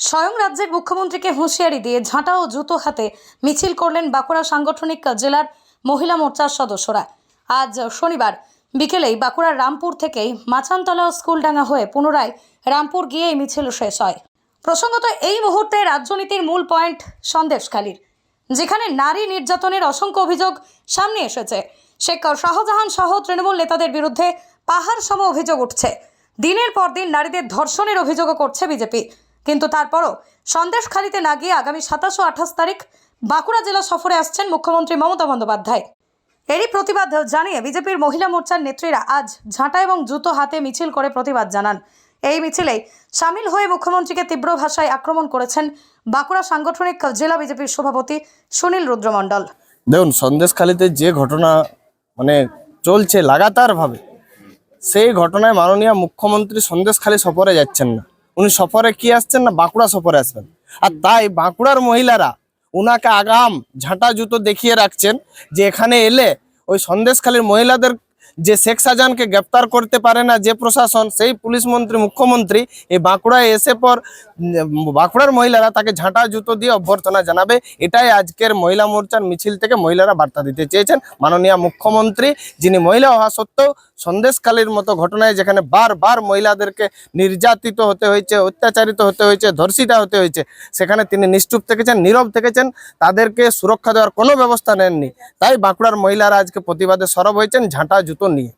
স্বয়ং রাজ্যের মুখ্যমন্ত্রীকে হুঁশিয়ারি দিয়ে ঝাঁটা ও জুতো হাতে মিছিল করলেন বাঁকুড়া সাংগঠনিক জেলার মহিলা মোর্চার সদস্যরা। আজ শনিবার বিকেলেই বাঁকুড়ার রামপুর থেকেই মাচানতলা ও স্কুলডাঙ্গা হয়ে পুনরায় রামপুর গিয়ে এই মিছিল শেষ হয়। প্রসঙ্গত, এই মুহূর্তে রাজনীতির মূল পয়েন্ট সন্দেশখালীর, যেখানে নারী নির্যাতনের অসংখ্য অভিযোগ সামনে এসেছে। শেখ শাহজাহান সহ তৃণমূল নেতাদের বিরুদ্ধে পাহাড় সম অভিযোগ উঠছে। দিনের পর দিন নারীদের ধর্ষণের অভিযোগও করছে বিজেপি। কিন্তু তারপরও সন্দেশখালীতে না গিয়ে আগামী সাতাশ ও আঠাশ তারিখ বাঁকুড়া জেলা সফরে আসছেন মুখ্যমন্ত্রী মমতা বন্দ্যোপাধ্যায়। এরই প্রতিবাদ জানিয়ে বিজেপির মহিলা মোর্চার নেত্রীরা আজ ঝাঁটা এবং জুতো হাতে মিছিল করে প্রতিবাদ জানান। এই মিছিলেই সামিল হয়ে মুখ্যমন্ত্রীকে তীব্র ভাষায় আক্রমণ করেছেন বাঁকুড়া সাংগঠনিক জেলা বিজেপির সভাপতি সুনীল রুদ্রমণ্ডল। দেখুন সন্দেশখালিতে যে ঘটনা মানে চলছে লাগাতারভাবে, সেই ঘটনায় মাননীয় মুখ্যমন্ত্রী সন্দেশখালি সফরে যাচ্ছেন না। উনি সফরে কি আসছেন না? বাঁকুড়া সফরে আসবেন। আর তাই বাঁকুড়ার মহিলারা উনাকে আগাম ঝাঁটা জুতো দেখিয়ে রাখছেন যে এখানে এলে ওই সন্দেশখালীর মহিলাদের যে শেখ শাহজাহানকে গ্রেপ্তার করতে পারে না, যে প্রশাসন, সেই পুলিশ মন্ত্রী, মুখ্যমন্ত্রী, এই বাঁকুড়ায় এসে পর বাঁকুড়ার মহিলারা তাকে ঝাঁটা জুতো দিয়ে অভ্যর্থনা জানাবে। এটাই আজকের মহিলা মোর্চার মিছিল থেকে মহিলারা বার্তা দিতে চেয়েছেন। মাননীয় মুখ্যমন্ত্রী, যিনি মহিলা হওয়া সত্ত্বেও সন্দেশকালীর মতো ঘটনায় যেখানে বারবার মহিলাদেরকে নির্যাতিত হতে হয়েছে, অত্যাচারিত হতে হয়েছে, ধর্ষিতা হতে হয়েছে, সেখানে তিনি নিশ্চুপ থেকেছেন, নীরব থেকেছেন। তাদেরকে সুরক্ষা দেওয়ার কোনো ব্যবস্থা নেননি। তাই বাঁকুড়ার মহিলারা আজকে প্রতিবাদে সরব হয়েছেন, ঝাঁটা জুতো নিয়ে।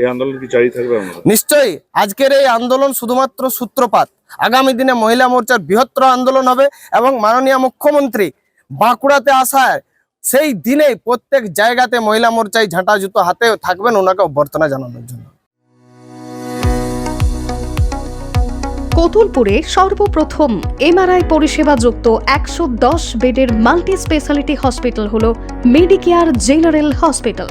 এই আন্দোলন কি জারি থাকবে নিশ্চয়ই। আজকের এই আন্দোলন শুধুমাত্র সূত্রপাত। আগামী দিনে মহিলা মোর্চার বৃহত্তর আন্দোলন হবে এবং মাননীয় মুখ্যমন্ত্রী বাঁকুড়াতে আসায় সেই দিনে প্রত্যেক জায়গাতে মহিলা মোর্চায় ঝাঁটা জুতো হাতে থাকবেন ওনাকে অভ্যর্থনা জানানোর জন্য। কতুলপুরে সর্বপ্রথম এমআরআই পরিষেবা যুক্ত একশো দশ বেডের মাল্টি স্পেশালিটি হসপিটাল হল মেডিকেয়ার জেনারেল হসপিটাল।